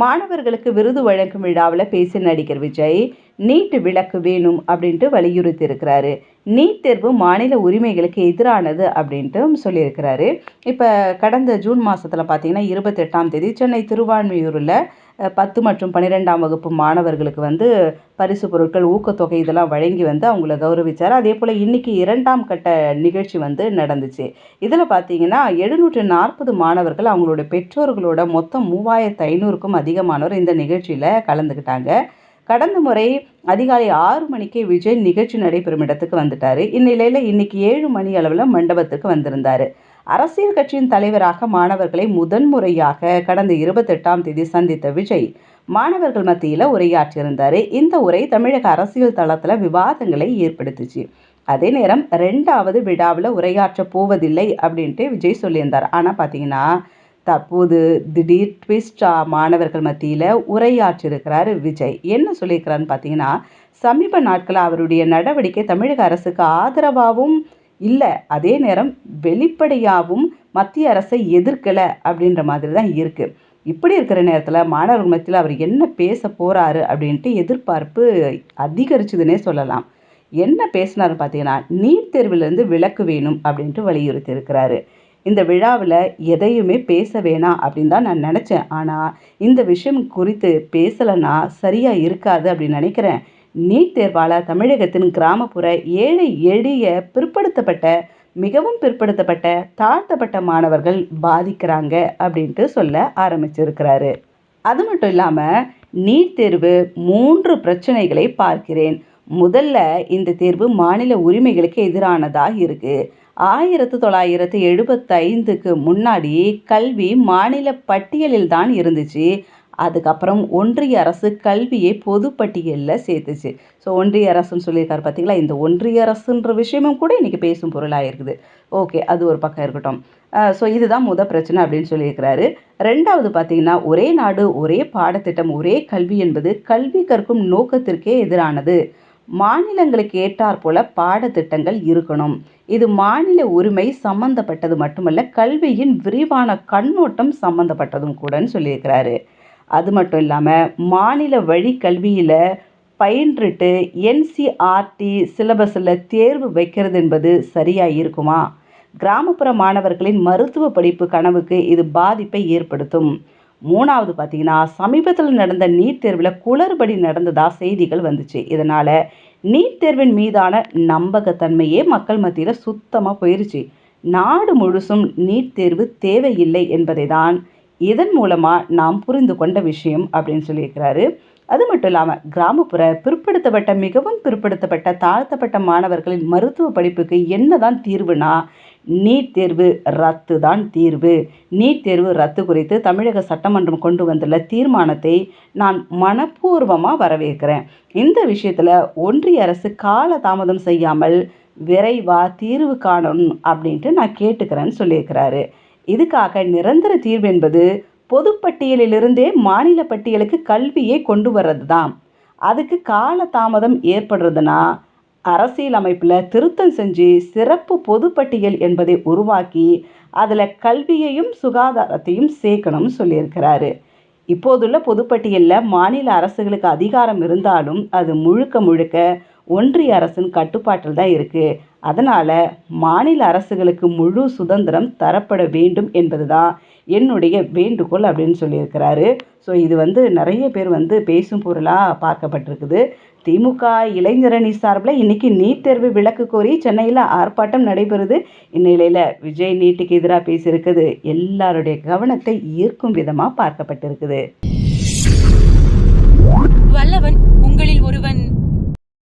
மாணவர்களுக்கு விருது வழங்கும் விழாவில் பேசி நடிகர் விஜய் நீட் விலக்கு வேணும் அப்படின்ட்டு வலியுறுத்தி இருக்கிறாரு நீட் தேர்வு மாநில உரிமைகளுக்கு எதிரானது அப்படின்ட்டு சொல்லியிருக்கிறாரு. இப்போ கடந்த ஜூன் மாதத்தில் பார்த்தீங்கன்னா இருபத்தெட்டாம் தேதி சென்னை திருவான்மியூரில் பத்து மற்றும் பன்னிரெண்டாம் வகுப்பு மாணவர்களுக்கு வந்து பரிசு பொருட்கள் ஊக்கத்தொகை இதெல்லாம் வழங்கி வந்து அவங்கள கௌரவிச்சார். அதே போல் இன்றைக்கி இரண்டாம் கட்ட நிகழ்ச்சி வந்து நடந்துச்சு. இதில் பார்த்தீங்கன்னா எழுநூற்று நாற்பது மாணவர்கள் அவங்களோட பெற்றோர்களோட மொத்தம் மூவாயிரத்து ஐநூறுக்கும் அதிகமானோர் இந்த நிகழ்ச்சியில் கலந்துக்கிட்டாங்க கடந்த முறை அதிகாலை ஆறு மணிக்கே விஜய் நிகழ்ச்சி நடைபெறும் இடத்துக்கு வந்துட்டார். இந்நிலையில் இன்றைக்கி ஏழு மணி அளவில் மண்டபத்துக்கு வந்திருந்தார். அரசியல் கட்சியின் தலைவராக மாணவர்களை முதன்முறையாக கடந்த இருபத்தெட்டாம் தேதி சந்தித்த விஜய் மாணவர்கள் மத்தியில் உரையாற்றியிருந்தார். இந்த உரை தமிழக அரசியல் தளத்தில் விவாதங்களை ஏற்படுத்துச்சு. அதே நேரம் ரெண்டாவது விழாவில் உரையாற்ற போவதில்லை அப்படின்ட்டு விஜய் சொல்லியிருந்தார். ஆனால் பார்த்தீங்கன்னா தற்போது திடீர் ட்விஸ்டா மாணவர்கள் மத்தியில் உரையாற்றியிருக்கிறார் விஜய். என்ன சொல்லியிருக்கிறான்னு பார்த்தீங்கன்னா சமீப நாட்களில் அவருடைய நடவடிக்கை தமிழக அரசுக்கு ஆதரவாகவும் இல்லை அதே நேரம் வெளிப்படையாகவும் மத்திய அரசை எதிர்க்கலை அப்படின்ற மாதிரி தான் இருக்குது இப்படி இருக்கிற நேரத்தில் மாணவர்கள் மத்தியில் அவர் என்ன பேச போகிறாரு அப்படின்ட்டு எதிர்பார்ப்பு அதிகரிச்சுதுன்னே சொல்லலாம். என்ன பேசினார் பார்த்தீங்கன்னா நீட் தேர்விலிருந்து விலக்கு வேணும் அப்படின்ட்டு வலியுறுத்தி இருக்கிறாரு இந்த விழாவில் எதையுமே பேச வேணாம் அப்படின்னு தான் நான் நினச்சேன். ஆனால் இந்த விஷயம் குறித்து பேசலைன்னா சரியாக இருக்காது அப்படின்னு நினைக்கிறேன். நீட் தேர்வால் தமிழகத்தின் கிராமப்புற ஏழை எளிய பிற்படுத்தப்பட்ட மிகவும் பிற்படுத்தப்பட்ட தாழ்த்தப்பட்ட மாணவர்கள் பாதிக்கிறாங்க அப்படின்ட்டு சொல்ல ஆரம்பிச்சிருக்கிறாரு. அது மட்டும் இல்லாமல் நீட் தேர்வு மூன்று பிரச்சனைகளை பார்க்கிறேன். முதல்ல இந்த தேர்வு மாநில உரிமைகளுக்கு எதிரானதாக இருக்குது ஆயிரத்து தொள்ளாயிரத்து எழுபத்தைந்துக்கு முன்னாடி கல்வி மாநில பட்டியலில் தான் இருந்துச்சு. அதுக்கப்புறம் ஒன்றிய அரசு கல்வியை பொதுப்பட்டியலில் சேர்த்துச்சு. ஸோ ஒன்றிய அரசுன்னு சொல்லியிருக்காரு பார்த்தீங்களா இந்த ஒன்றிய அரசுன்ற விஷயமும் கூட இன்றைக்கி பேசும் பொருளாக இருக்குது. ஓகே அது ஒரு பக்கம் இருக்கட்டும். ஸோ இதுதான் முத பிரச்சனை அப்படின்னு சொல்லியிருக்கிறாரு. ரெண்டாவது பார்த்தீங்கன்னா ஒரே நாடு ஒரே பாடத்திட்டம் ஒரே கல்வி என்பது கல்வி கற்கும் நோக்கத்திற்கே எதிரானது. மாநிலங்களுக்கு ஏற்றாற் போல பாடத்திட்டங்கள் இருக்கணும். இது மாநில உரிமை சம்பந்தப்பட்டது மட்டுமல்ல கல்வியின் விரிவான கண்ணோட்டம் சம்பந்தப்பட்டதும் கூடன்னு சொல்லியிருக்கிறாரு. அது மட்டும் இல்லாமல் மாநில வழி கல்வியில் பயின்றுட்டு என்சிஆர்டி சிலபஸில் தேர்வு வைக்கிறது என்பது சரியாக இருக்குமா? கிராமப்புற மாணவர்களின் மருத்துவ படிப்பு கனவுக்கு இது பாதிப்பை ஏற்படுத்தும். மூணாவது பார்த்தீங்கன்னா சமீபத்தில் நடந்த நீட் தேர்வில் குளறுபடி நடந்ததாக செய்திகள் வந்துச்சு. இதனால் நீட் தேர்வின் மீதான நம்பகத்தன்மையே மக்கள் மத்தியில் சுத்தமாக போயிருச்சு. நாடு முழுசும் நீட் தேர்வு தேவையில்லை என்பதை தான் இதன் மூலமாக நாம் புரிந்து கொண்ட விஷயம் அப்படின்னு சொல்லியிருக்கிறாரு. அது மட்டும் இல்லாமல் கிராமப்புற பிற்படுத்தப்பட்ட மிகவும் பிற்படுத்தப்பட்ட தாழ்த்தப்பட்ட மாணவர்களின் மருத்துவ படிப்புக்கு என்னதான் தீர்வுனா நீட் தேர்வு ரத்து தான் தீர்வு. நீட் தேர்வு ரத்து குறித்து தமிழக சட்டமன்றம் கொண்டு வந்துள்ள தீர்மானத்தை நான் மனப்பூர்வமாக வரவேற்கிறேன். இந்த விஷயத்தில் ஒன்றிய அரசு கால தாமதம் செய்யாமல் விரைவாக தீர்வு காணணும் அப்படின்ட்டு நான் கேட்டுக்கிறேன்னு சொல்லியிருக்கிறாரு. இதுக்காக நிரந்தர தீர்வு என்பது பொதுப்பட்டியலிலிருந்தே மாநில பட்டியலுக்கு கல்வியை கொண்டு வர்றது தான் அதுக்கு கால தாமதம் ஏற்படுறதுனா அரசியல் அமைப்பில் திருத்தம் செஞ்சு சிறப்பு பொதுப்பட்டியல் என்பதை உருவாக்கி அதில் கல்வியையும் சுகாதாரத்தையும் சேர்க்கணும்னு சொல்லியிருக்கிறாரு. இப்போதுள்ள பொதுப்பட்டியலில் மாநில அரசுகளுக்கு அதிகாரம் இருந்தாலும் அது முழுக்க முழுக்க ஒன்றிய அரசின் கட்டுப்பாட்டில் தான் இருக்குது அதனால் மாநில அரசுகளுக்கு முழு சுதந்திரம் தரப்பட வேண்டும் என்பது தான் என்னுடைய வேண்டுகோள் அப்படின்னு சொல்லியிருக்கிறாரு. ஸோ இது வந்து நிறைய பேர் வந்து பேசும் பொருளாக பார்க்கப்பட்டிருக்குது. திமுக இளைஞரணி சார்பில் இன்றைக்கி நீட் தேர்வு விலக்கு கோரி சென்னையில் ஆர்ப்பாட்டம் நடைபெறுது. இந்நிலையில் விஜய் நீட்டுக்கு எதிராக பேசியிருக்குது. எல்லாருடைய கவனத்தை ஈர்க்கும் விதமாக பார்க்கப்பட்டிருக்குது. வல்லவன் உங்களில் ஒருவன்.